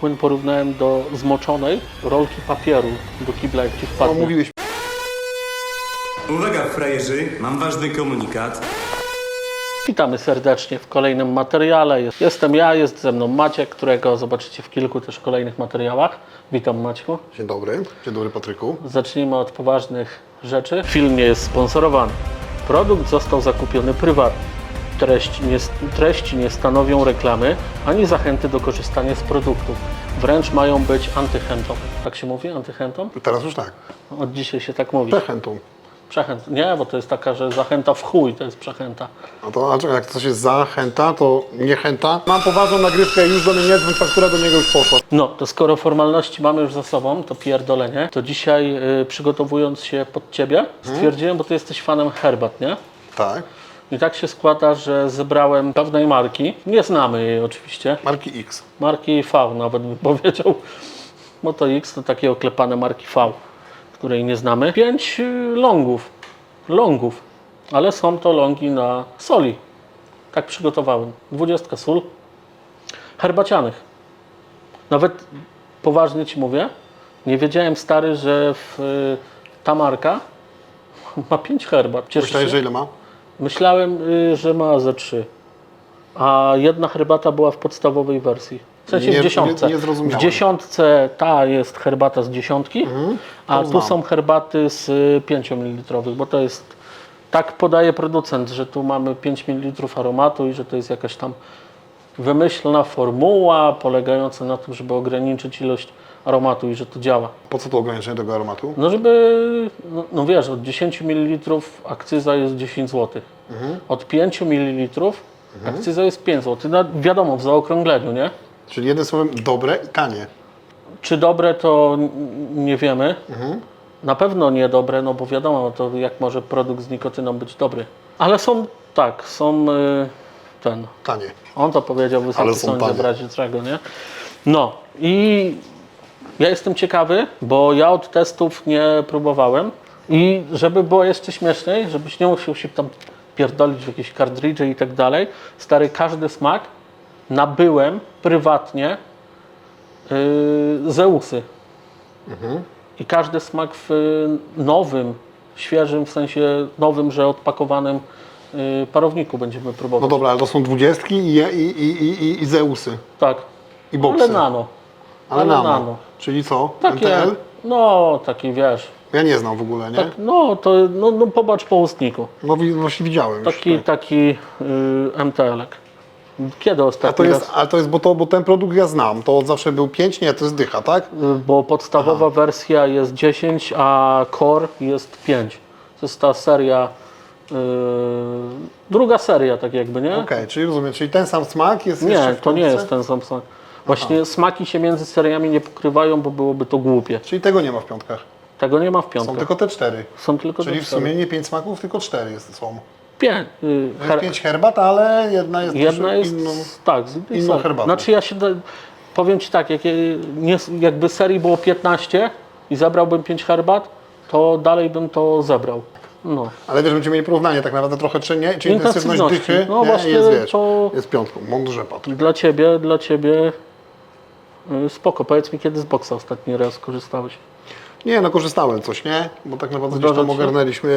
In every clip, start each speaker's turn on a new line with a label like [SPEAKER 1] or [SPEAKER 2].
[SPEAKER 1] Płyn porównałem do zmoczonej rolki papieru do kibla, jak ci
[SPEAKER 2] No,
[SPEAKER 1] wpadnie.
[SPEAKER 2] mówiłeś.
[SPEAKER 3] Uwaga, frajerzy, mam ważny komunikat.
[SPEAKER 1] Witamy serdecznie w kolejnym materiale. Jest- Jestem ja, jest ze mną Maciek, którego zobaczycie w kilku też kolejnych materiałach. Witam Maćku.
[SPEAKER 2] Dzień dobry. Dzień dobry, Patryku.
[SPEAKER 1] Zacznijmy od poważnych rzeczy. Film nie jest sponsorowany. Produkt został zakupiony prywatnie. Treści nie, treści nie stanowią reklamy ani zachęty do korzystania z produktów. Wręcz mają być antychętą. Tak się mówi? Antychętą?
[SPEAKER 2] Teraz już tak.
[SPEAKER 1] Od dzisiaj się tak mówi.
[SPEAKER 2] Przechętą.
[SPEAKER 1] Przechęt. Nie, bo to jest taka, że zachęta w chuj, to jest przechęta.
[SPEAKER 2] A to a czekaj, jak coś jest zachęta, to niechęta. Mam poważną nagrywkę, już do mnie nie dzwoń, faktura do niego już poszła.
[SPEAKER 1] No, to skoro formalności mamy już za sobą, to pierdolenie, to dzisiaj y, przygotowując się pod Ciebie, stwierdziłem, bo Ty jesteś fanem herbat, nie?
[SPEAKER 2] Tak.
[SPEAKER 1] I tak się składa, że zebrałem pewnej marki, nie znamy jej oczywiście,
[SPEAKER 2] Marki X.
[SPEAKER 1] marki V nawet bym powiedział, bo to X to takie oklepane marki V, której nie znamy. Pięć y, longów, longów, ale są to longi na soli. Tak przygotowałem. Dwudziestka sól, herbacianych. Nawet poważnie Ci mówię, nie wiedziałem stary, że w, y, ta marka ma pięć herbat. Cieszysz
[SPEAKER 2] Myślałeś, że ile ma?
[SPEAKER 1] Myślałem, y, że ma ze trzy. A jedna herbata była w podstawowej wersji. W sensie
[SPEAKER 2] Nie-
[SPEAKER 1] w dziesiątce.
[SPEAKER 2] nie- nie zrozumiałem.
[SPEAKER 1] w dziesiątce ta jest herbata z dziesiątki, a tu
[SPEAKER 2] znam.
[SPEAKER 1] są herbaty z 5 ml, bo to jest. Tak podaje producent, że tu mamy 5 ml aromatu i że to jest jakaś tam wymyślna formuła polegająca na tym, żeby ograniczyć ilość aromatu i że to działa.
[SPEAKER 2] Po co to ograniczenie tego aromatu?
[SPEAKER 1] No żeby, no, no wiesz, od 10 ml akcyza jest 10 zł. Od 5 ml akcyza jest 5 zł. No, wiadomo, w zaokrągleniu, nie?
[SPEAKER 2] Czyli jednym słowem dobre i tanie.
[SPEAKER 1] Czy dobre to nie wiemy. Na pewno niedobre, no bo wiadomo, to jak może produkt z nikotyną być dobry. Ale są, tak, są y, ten,
[SPEAKER 2] Tanie.
[SPEAKER 1] on to powiedział wysoki
[SPEAKER 2] Ale są
[SPEAKER 1] sądzie w
[SPEAKER 2] tanie.
[SPEAKER 1] razie czego, nie? No i ja jestem ciekawy, bo ja od testów nie próbowałem i żeby było jeszcze śmieszniej, żebyś nie musiał się tam pierdolić w jakieś kartridże i tak dalej, stary, każdy smak nabyłem prywatnie yy, Zeusy. I każdy smak w nowym, świeżym, w sensie nowym, że odpakowanym y, parowniku będziemy próbować.
[SPEAKER 2] No dobra, ale to są dwudziestki i, i, i, i, i Zeusy.
[SPEAKER 1] Tak.
[SPEAKER 2] I boksy.
[SPEAKER 1] Ale nano.
[SPEAKER 2] Ale,
[SPEAKER 1] ale
[SPEAKER 2] nano.
[SPEAKER 1] nano.
[SPEAKER 2] Czyli co?
[SPEAKER 1] Takie,
[SPEAKER 2] MTL?
[SPEAKER 1] no taki wiesz.
[SPEAKER 2] Ja nie znam w ogóle, nie?
[SPEAKER 1] Tak, no to no, no popatrz po ustniku.
[SPEAKER 2] No wi- właśnie widziałem już.
[SPEAKER 1] Taki,
[SPEAKER 2] tak.
[SPEAKER 1] taki y, MTL-ek. Kiedy
[SPEAKER 2] A
[SPEAKER 1] ostatni
[SPEAKER 2] to jest,
[SPEAKER 1] raz?
[SPEAKER 2] ale to jest, bo, to, bo ten produkt ja znam. To od zawsze był 5, nie, to jest dycha, tak?
[SPEAKER 1] Y, Bo podstawowa wersja jest 10, a Core jest 5. To jest ta seria, y, druga seria tak jakby, nie?
[SPEAKER 2] Okej, czyli rozumiem, czyli ten sam smak jest
[SPEAKER 1] Nie, to nie jest ten sam smak. Właśnie smaki się między seriami nie pokrywają, bo byłoby to głupie.
[SPEAKER 2] Czyli tego nie ma w piątkach.
[SPEAKER 1] Tego nie ma w
[SPEAKER 2] Są
[SPEAKER 1] piątkach.
[SPEAKER 2] tylko te cztery.
[SPEAKER 1] Są tylko
[SPEAKER 2] Czyli
[SPEAKER 1] te
[SPEAKER 2] w
[SPEAKER 1] cztery.
[SPEAKER 2] sumie nie pięć smaków, tylko cztery jest są.
[SPEAKER 1] Pię- y,
[SPEAKER 2] Jest
[SPEAKER 1] her-
[SPEAKER 2] pięć herbat, ale jedna jest
[SPEAKER 1] Jedna jest,
[SPEAKER 2] inną.
[SPEAKER 1] tak, z innej
[SPEAKER 2] inną herbatą.
[SPEAKER 1] Znaczy ja się, da, powiem Ci tak, jak, nie, jakby serii było 15 i zebrałbym 5 herbat, to dalej bym to zebrał. No.
[SPEAKER 2] Ale wiesz, będziemy mieli porównanie tak naprawdę trochę, czy nie? Czy intensywność
[SPEAKER 1] Intensywności.
[SPEAKER 2] dychy
[SPEAKER 1] No
[SPEAKER 2] nie?
[SPEAKER 1] właśnie
[SPEAKER 2] jest, wiesz,
[SPEAKER 1] to-
[SPEAKER 2] jest piątką. Mądrze, Patryk.
[SPEAKER 1] Dla Ciebie, dla Ciebie spoko. Powiedz mi, kiedy z boksa ostatni raz korzystałeś?
[SPEAKER 2] Nie, no korzystałem coś, nie? Bo tak naprawdę gdzieś
[SPEAKER 1] Zdarza
[SPEAKER 2] tam
[SPEAKER 1] ci się?
[SPEAKER 2] ogarnęliśmy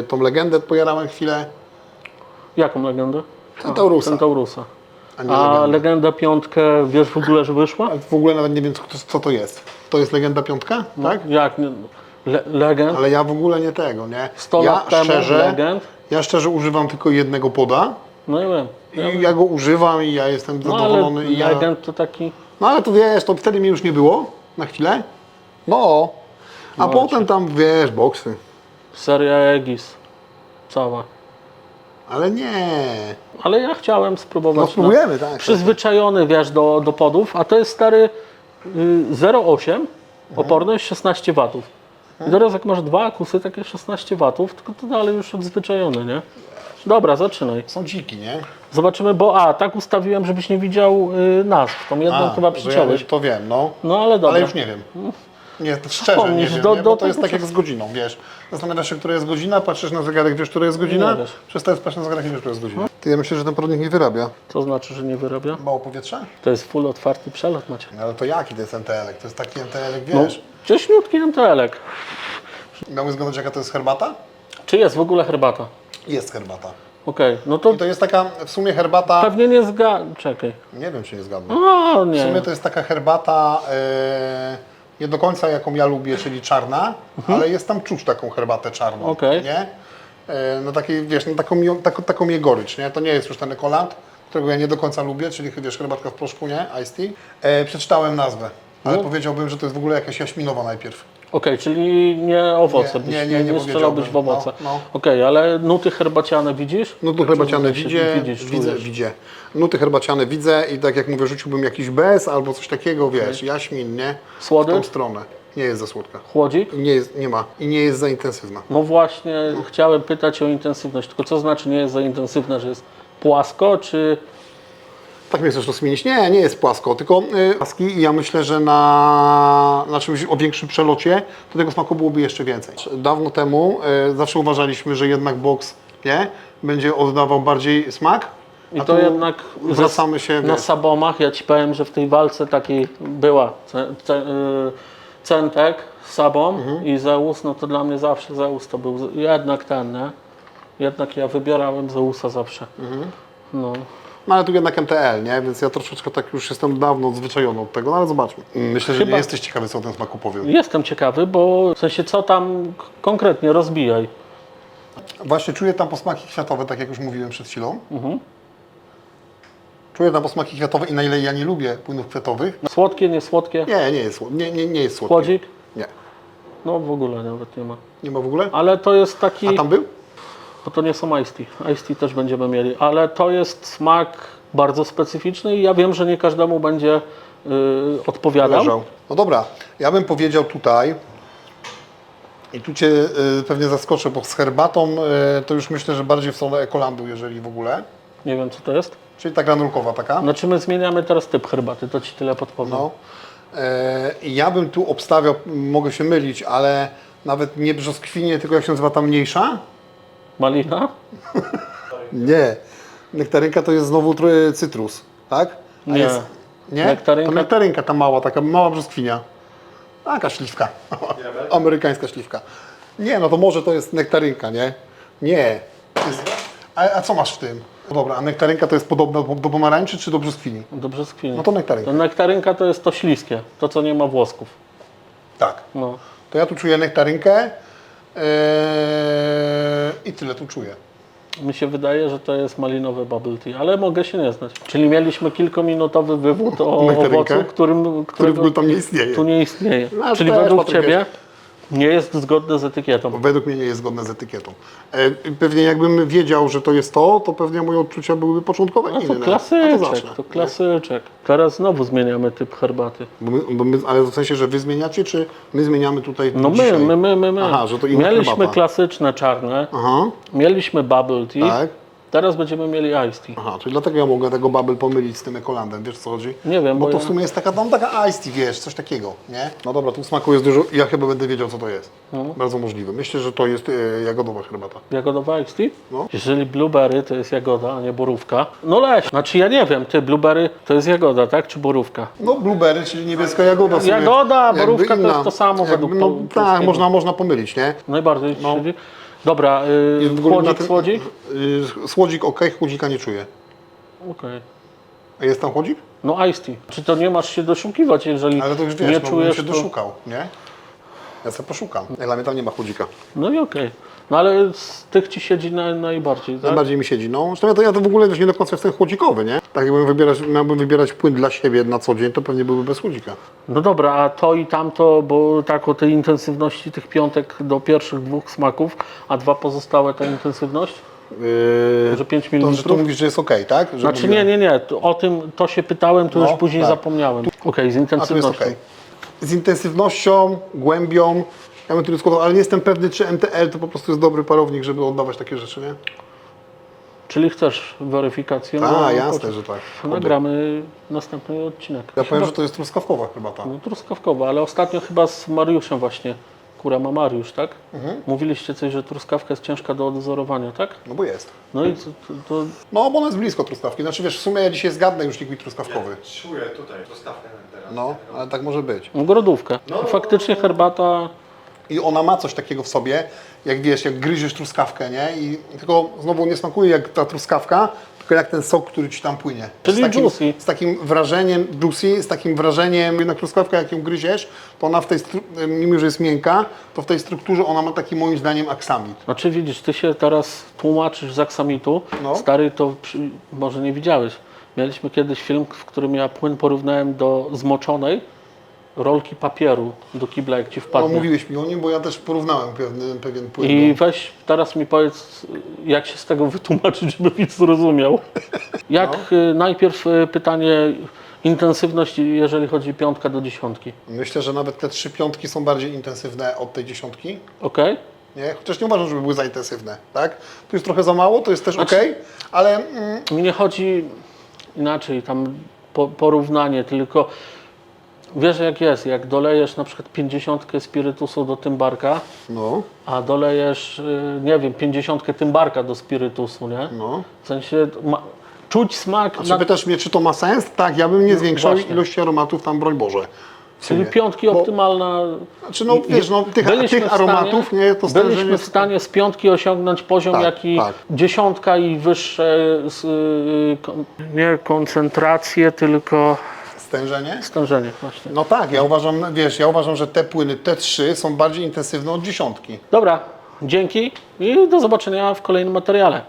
[SPEAKER 2] y, tą legendę, pojarałem chwilę.
[SPEAKER 1] Jaką legendę?
[SPEAKER 2] Centaurusa.
[SPEAKER 1] Centaurusa.
[SPEAKER 2] A nie
[SPEAKER 1] A
[SPEAKER 2] legendę.
[SPEAKER 1] legenda piątkę wiesz w ogóle, że wyszła?
[SPEAKER 2] Ale w ogóle nawet nie wiem, co, co to jest. To jest legenda piątka? Tak?
[SPEAKER 1] Jak? nie- Le, legend?
[SPEAKER 2] Ale ja w ogóle nie tego, nie?
[SPEAKER 1] 100
[SPEAKER 2] ja
[SPEAKER 1] lat temu
[SPEAKER 2] szczerze,
[SPEAKER 1] legend?
[SPEAKER 2] Ja szczerze używam tylko jednego poda.
[SPEAKER 1] No nie wiem.
[SPEAKER 2] I ja go używam i ja jestem
[SPEAKER 1] No ale
[SPEAKER 2] zadowolony. i ja...
[SPEAKER 1] legend to taki...
[SPEAKER 2] No ale tu wiesz, to wtedy mnie już nie było na chwilę. No. A
[SPEAKER 1] No,
[SPEAKER 2] potem tam wiesz, boksy.
[SPEAKER 1] Seria Aegis. Cała.
[SPEAKER 2] Ale nie.
[SPEAKER 1] Ale ja chciałem spróbować.
[SPEAKER 2] No spróbujemy, tak.
[SPEAKER 1] Przyzwyczajony, wiesz, do, do podów, a to jest stary y, 0,8, oporność 16 watów. I teraz jak masz dwa akusy, takie 16 watów, tylko to dalej już odzwyczajony, nie? Dobra, zaczynaj.
[SPEAKER 2] Są dziki, nie?
[SPEAKER 1] Zobaczymy, bo a, tak ustawiłem, żebyś nie widział y, nazw. Tą jedną
[SPEAKER 2] A,
[SPEAKER 1] chyba
[SPEAKER 2] że
[SPEAKER 1] przyciąłeś.
[SPEAKER 2] Ja to wiem, no.
[SPEAKER 1] No ale dobra.
[SPEAKER 2] Ale już nie wiem. Nie, to szczerze nie wiem,
[SPEAKER 1] do-
[SPEAKER 2] nie?
[SPEAKER 1] do
[SPEAKER 2] bo to jest
[SPEAKER 1] tego,
[SPEAKER 2] tak jak z godziną, wiesz. Zastanawiasz się, która jest godzina, patrzysz na zegarek, wiesz, która jest godzina,
[SPEAKER 1] Nie wiesz.
[SPEAKER 2] przestajesz patrzeć na zegarek i wiesz, która jest godzina. Ty, ja myślę, że ten produkt nie wyrabia.
[SPEAKER 1] To znaczy, że nie wyrabia?
[SPEAKER 2] Mało powietrza?
[SPEAKER 1] To jest full otwarty przelot macie.
[SPEAKER 2] No, ale to jaki to jest MTL? To jest taki MTL,
[SPEAKER 1] No,
[SPEAKER 2] wiesz.
[SPEAKER 1] cieśniutki MTL-ek.
[SPEAKER 2] Miałbym zgadnąć, jaka to jest herbata?
[SPEAKER 1] Czy jest w ogóle herbata?
[SPEAKER 2] Jest herbata.
[SPEAKER 1] Okej, no to
[SPEAKER 2] I to jest taka, w sumie herbata,
[SPEAKER 1] pewnie nie zga... Czekaj.
[SPEAKER 2] nie wiem, czy nie zgadnę.
[SPEAKER 1] O,
[SPEAKER 2] W
[SPEAKER 1] nie.
[SPEAKER 2] sumie to jest taka herbata e, nie do końca jaką ja lubię, czyli czarna, ale jest tam czuć taką herbatę czarną,
[SPEAKER 1] Mhm. Okej.
[SPEAKER 2] nie? E, no takiej, wiesz, no taką, taką, taką jej gorycz, nie? To nie jest już ten ekolant, którego ja nie do końca lubię, czyli wiesz, herbatka w proszku, nie? Iced tea. E, przeczytałem nazwę, ale
[SPEAKER 1] No.
[SPEAKER 2] powiedziałbym, że to jest w ogóle jakaś jaśminowa najpierw.
[SPEAKER 1] Okej, czyli nie owoce,
[SPEAKER 2] Nie,
[SPEAKER 1] byś,
[SPEAKER 2] nie, nie, nie
[SPEAKER 1] strzelałbyś w
[SPEAKER 2] powiedziałbym.
[SPEAKER 1] owoce.
[SPEAKER 2] No, no.
[SPEAKER 1] Okej, ale nuty herbaciane widzisz?
[SPEAKER 2] No tu herbaciane
[SPEAKER 1] Czy
[SPEAKER 2] widzę,
[SPEAKER 1] widzisz,
[SPEAKER 2] widzę,
[SPEAKER 1] czujesz?
[SPEAKER 2] widzę. Nuty herbaciane widzę i tak jak mówię, rzuciłbym jakiś bez albo coś takiego, wiesz, jaśmin, nie?
[SPEAKER 1] Słody?
[SPEAKER 2] W tą stronę. Nie jest za słodka.
[SPEAKER 1] Chłodzik?
[SPEAKER 2] Nie, jest, nie ma. I nie jest za intensywna.
[SPEAKER 1] No właśnie, chciałem pytać o intensywność, tylko co znaczy nie jest za intensywna, że jest płasko, czy...
[SPEAKER 2] Tak mnie chcesz rozmienić? Nie, nie jest płasko, tylko y, płaski i ja myślę, że na, na czymś o większym przelocie to tego smaku byłoby jeszcze więcej. Dawno temu y, zawsze uważaliśmy, że jednak box nie, będzie oddawał bardziej smak.
[SPEAKER 1] I to jednak
[SPEAKER 2] wracamy się
[SPEAKER 1] na
[SPEAKER 2] wiesz,
[SPEAKER 1] Sabomach, ja Ci powiem, że w tej walce takiej była ce, ce, y, Centek, Sabom
[SPEAKER 2] Mhm.
[SPEAKER 1] i Zeus, no to dla mnie zawsze Zeus to był z- jednak ten, nie? Jednak ja wybierałem Zeusa zawsze.
[SPEAKER 2] Mhm.
[SPEAKER 1] No.
[SPEAKER 2] No ale tu jednak MTL, nie? Więc ja troszeczkę tak już jestem dawno odzwyczajony od tego, no ale zobaczmy. Myślę, że
[SPEAKER 1] Chyba-
[SPEAKER 2] nie jesteś ciekawy, co o tym smaku powiem.
[SPEAKER 1] Jestem ciekawy, bo w sensie co tam k- konkretnie rozbijaj.
[SPEAKER 2] Właśnie czuję tam posmaki kwiatowe, tak jak już mówiłem przed chwilą. Czuję tam posmaki kwiatowe i na ile ja nie lubię płynów kwiatowych.
[SPEAKER 1] Słodkie, nie słodkie?
[SPEAKER 2] Nie, nie jest, słod- nie, nie, nie jest słodkie.
[SPEAKER 1] Chłodzik?
[SPEAKER 2] Nie.
[SPEAKER 1] No w ogóle nawet nie ma.
[SPEAKER 2] Nie ma w ogóle?
[SPEAKER 1] Ale to jest taki...
[SPEAKER 2] A tam był?
[SPEAKER 1] Bo to nie są iced tea. Iced tea też będziemy mieli, ale to jest smak bardzo specyficzny i ja wiem, że nie każdemu będzie y, odpowiadał.
[SPEAKER 2] Leżał. No dobra, ja bym powiedział tutaj i tu Cię y, pewnie zaskoczę, bo z herbatą y, to już myślę, że bardziej w stronę ekolandu, jeżeli w ogóle.
[SPEAKER 1] Nie wiem, co to jest.
[SPEAKER 2] Czyli ta granulkowa taka.
[SPEAKER 1] Znaczy my zmieniamy teraz typ herbaty, to Ci tyle podpowiem.
[SPEAKER 2] No. E, ja bym tu obstawiał, mogę się mylić, ale nawet nie brzoskwinie, tylko jak się nazywa ta mniejsza?
[SPEAKER 1] Malina?
[SPEAKER 2] Nie. Nektarynka to jest znowu cytrus, tak? A
[SPEAKER 1] Nie.
[SPEAKER 2] Jest, nie?
[SPEAKER 1] Nektarynka-
[SPEAKER 2] To nektarynka ta mała, taka mała brzoskwinia. Taka śliwka. Amerykańska śliwka. Nie, no to może to jest nektarynka, nie? Nie. To Jest... A, a co masz w tym? No dobra, a nektarynka to jest podobna do, do pomarańczy czy do brzoskwini?
[SPEAKER 1] Do brzoskwini.
[SPEAKER 2] No to nektarynka.
[SPEAKER 1] To nektarynka to jest to śliskie, to co nie ma włosków.
[SPEAKER 2] Tak.
[SPEAKER 1] No.
[SPEAKER 2] To ja tu czuję nektarynkę i tyle tu czuję.
[SPEAKER 1] Mi się wydaje, że to jest malinowe bubble tea, ale mogę się nie znać. Czyli mieliśmy kilkominutowy wywód o
[SPEAKER 2] Nektarynkę?
[SPEAKER 1] owocu, którym,
[SPEAKER 2] Który w
[SPEAKER 1] którego
[SPEAKER 2] ogóle tam nie istnieje.
[SPEAKER 1] tu nie istnieje.
[SPEAKER 2] No,
[SPEAKER 1] Czyli
[SPEAKER 2] też,
[SPEAKER 1] według
[SPEAKER 2] Patryk,
[SPEAKER 1] Ciebie nie jest zgodne z etykietą.
[SPEAKER 2] Według mnie nie jest zgodne z etykietą. E, pewnie jakbym wiedział, że to jest to, to pewnie moje odczucia byłyby początkowe
[SPEAKER 1] No to
[SPEAKER 2] inne. No
[SPEAKER 1] klasyczek,
[SPEAKER 2] zacznę.
[SPEAKER 1] to klasyczek. Teraz znowu zmieniamy typ herbaty.
[SPEAKER 2] Bo my, bo my, ale w sensie, że wy zmieniacie, czy my zmieniamy tutaj
[SPEAKER 1] No my,
[SPEAKER 2] dzisiaj?
[SPEAKER 1] my, my, my, my.
[SPEAKER 2] Aha, że to inna
[SPEAKER 1] Mieliśmy
[SPEAKER 2] herbata.
[SPEAKER 1] klasyczne czarne,
[SPEAKER 2] Aha,
[SPEAKER 1] mieliśmy bubble tea,
[SPEAKER 2] tak.
[SPEAKER 1] Teraz będziemy mieli iced tea.
[SPEAKER 2] Aha, czyli dlatego ja mogę tego bubble pomylić z tym ekolandem, wiesz co chodzi?
[SPEAKER 1] Nie wiem,
[SPEAKER 2] bo
[SPEAKER 1] bo
[SPEAKER 2] to
[SPEAKER 1] ja-
[SPEAKER 2] w sumie jest taka, tam taka iced tea, wiesz, coś takiego, nie? No dobra, tu smaku jest dużo, ja chyba będę wiedział, co to jest.
[SPEAKER 1] No.
[SPEAKER 2] Bardzo możliwe. Myślę, że to jest e, jagodowa herbata.
[SPEAKER 1] Jagodowa iced tea?
[SPEAKER 2] No.
[SPEAKER 1] Jeżeli blueberry to jest jagoda, a nie borówka. No leś. Znaczy ja nie wiem, ty blueberry to jest jagoda, tak? Czy borówka?
[SPEAKER 2] No blueberry, czyli niebieska jagoda. w sumie
[SPEAKER 1] Jagoda, borówka to jest to samo według
[SPEAKER 2] No
[SPEAKER 1] po-
[SPEAKER 2] tak,
[SPEAKER 1] polskiego.
[SPEAKER 2] można, można pomylić, nie?
[SPEAKER 1] Najbardziej no. Dobra, yy,
[SPEAKER 2] w ogóle na
[SPEAKER 1] chłodzik,
[SPEAKER 2] tym-
[SPEAKER 1] słodzik?
[SPEAKER 2] y, Słodzik ok, chłodzika nie czuję.
[SPEAKER 1] Okej.
[SPEAKER 2] A jest tam chłodzik?
[SPEAKER 1] No iced tea. Czy to nie masz się doszukiwać, jeżeli
[SPEAKER 2] Ale to już wiesz,
[SPEAKER 1] nie
[SPEAKER 2] no, bym
[SPEAKER 1] czujesz
[SPEAKER 2] się
[SPEAKER 1] to...
[SPEAKER 2] doszukał, nie? Ja sobie poszukam. Dla mnie tam nie ma chłodzika.
[SPEAKER 1] No i okej. No ale z tych ci siedzi na, najbardziej, tak?
[SPEAKER 2] Najbardziej mi siedzi. No, zresztą ja to, ja to w ogóle też nie do końca jestem chłodzikowy, nie? Tak jakbym wybierać, miałbym wybierać płyn dla siebie na co dzień, to pewnie byłby bez chłodzika.
[SPEAKER 1] No dobra, a to i tamto, bo tak o tej intensywności tych piątek do pierwszych dwóch smaków, a dwa pozostałe ta intensywność?
[SPEAKER 2] Yy,
[SPEAKER 1] Że 5
[SPEAKER 2] to, że
[SPEAKER 1] ml?
[SPEAKER 2] tu mówisz, że jest ok, tak? Że
[SPEAKER 1] Znaczy
[SPEAKER 2] mówię-
[SPEAKER 1] nie, nie, nie, o tym to się pytałem, to
[SPEAKER 2] No,
[SPEAKER 1] już później
[SPEAKER 2] tak.
[SPEAKER 1] zapomniałem. Okej, z
[SPEAKER 2] A tu jest
[SPEAKER 1] intensywnością.
[SPEAKER 2] ok. Z intensywnością, głębią, ja bym tu składał, ale nie jestem pewny, czy MTL to po prostu jest dobry parownik, żeby oddawać takie rzeczy, nie?
[SPEAKER 1] Czyli chcesz weryfikację?
[SPEAKER 2] A,
[SPEAKER 1] No,
[SPEAKER 2] jasne,
[SPEAKER 1] poczekaj.
[SPEAKER 2] że tak.
[SPEAKER 1] Nagramy następny odcinek.
[SPEAKER 2] Ja powiem, że to jest truskawkowa chyba ta.
[SPEAKER 1] No, truskawkowa, ale ostatnio chyba z Mariuszem właśnie. Kura ma Mariusz, tak?
[SPEAKER 2] Mhm.
[SPEAKER 1] Mówiliście coś, że truskawka jest ciężka do odzorowania, tak?
[SPEAKER 2] No bo jest.
[SPEAKER 1] No i to, to, to
[SPEAKER 2] No, bo ona jest blisko truskawki. Znaczy wiesz, w sumie ja dzisiaj zgadnę już liquid truskawkowy.
[SPEAKER 4] Czuję tutaj truskawkę teraz.
[SPEAKER 2] No, ale tak może być.
[SPEAKER 1] ogrodówkę. Faktycznie herbata
[SPEAKER 2] I ona ma coś takiego w sobie, jak wiesz, jak gryziesz truskawkę, nie? I tylko znowu nie smakuje jak ta truskawka, tylko jak ten sok, który ci tam płynie.
[SPEAKER 1] Czyli
[SPEAKER 2] z takim,
[SPEAKER 1] juicy.
[SPEAKER 2] Z takim wrażeniem juicy, z takim wrażeniem, jednak truskawka jak ją gryziesz, to ona w tej, mimo że jest miękka, to w tej strukturze ona ma taki moim zdaniem aksamit.
[SPEAKER 1] Znaczy widzisz, ty się teraz tłumaczysz z aksamitu.
[SPEAKER 2] No.
[SPEAKER 1] Stary, to przy, może nie widziałeś. Mieliśmy kiedyś film, w którym ja płyn porównałem do zmoczonej rolki papieru do kibla, jak ci
[SPEAKER 2] No
[SPEAKER 1] wpadnie.
[SPEAKER 2] mówiłeś mi o nim, bo ja też porównałem pewien, pewien płyn.
[SPEAKER 1] I
[SPEAKER 2] do-
[SPEAKER 1] weź teraz mi powiedz, jak się z tego wytłumaczyć, żeby widz zrozumiał. Jak
[SPEAKER 2] No.
[SPEAKER 1] y, najpierw y, pytanie intensywność, jeżeli chodzi piątka do dziesiątki.
[SPEAKER 2] Myślę, że nawet te trzy piątki są bardziej intensywne od tej dziesiątki.
[SPEAKER 1] Ok?
[SPEAKER 2] Nie? Chociaż nie uważam, żeby były za intensywne, tak? Tu jest trochę za mało, to jest też ok, ale mm,
[SPEAKER 1] Mi nie chodzi inaczej, tam po, porównanie, tylko wiesz jak jest, jak dolejesz na przykład 50 spirytusu do tymbarka,
[SPEAKER 2] no,
[SPEAKER 1] a dolejesz, y, nie wiem, 50 tymbarka do spirytusu, nie?
[SPEAKER 2] no.
[SPEAKER 1] W sensie ma, czuć smak,
[SPEAKER 2] A czy
[SPEAKER 1] na,
[SPEAKER 2] pytasz mnie, czy to ma sens? Tak, ja bym nie zwiększał
[SPEAKER 1] właśnie.
[SPEAKER 2] ilości aromatów tam, broń Boże. w
[SPEAKER 1] czyli
[SPEAKER 2] sumie.
[SPEAKER 1] piątki
[SPEAKER 2] Bo-
[SPEAKER 1] optymalna.
[SPEAKER 2] Znaczy, no wiesz, no, tych,
[SPEAKER 1] Byliśmy
[SPEAKER 2] tych
[SPEAKER 1] w stanie-
[SPEAKER 2] aromatów, nie, to
[SPEAKER 1] Byliśmy w stanie z piątki osiągnąć poziom,
[SPEAKER 2] Tak,
[SPEAKER 1] jaki
[SPEAKER 2] tak.
[SPEAKER 1] dziesiątka i wyższe, z, y, kon, nie koncentracje, tylko
[SPEAKER 2] Stężenie?
[SPEAKER 1] stężenie właśnie.
[SPEAKER 2] No tak, ja uważam, wiesz, ja uważam, że te płyny, te trzy są bardziej intensywne od dziesiątki.
[SPEAKER 1] Dobra, dzięki i do zobaczenia w kolejnym materiale.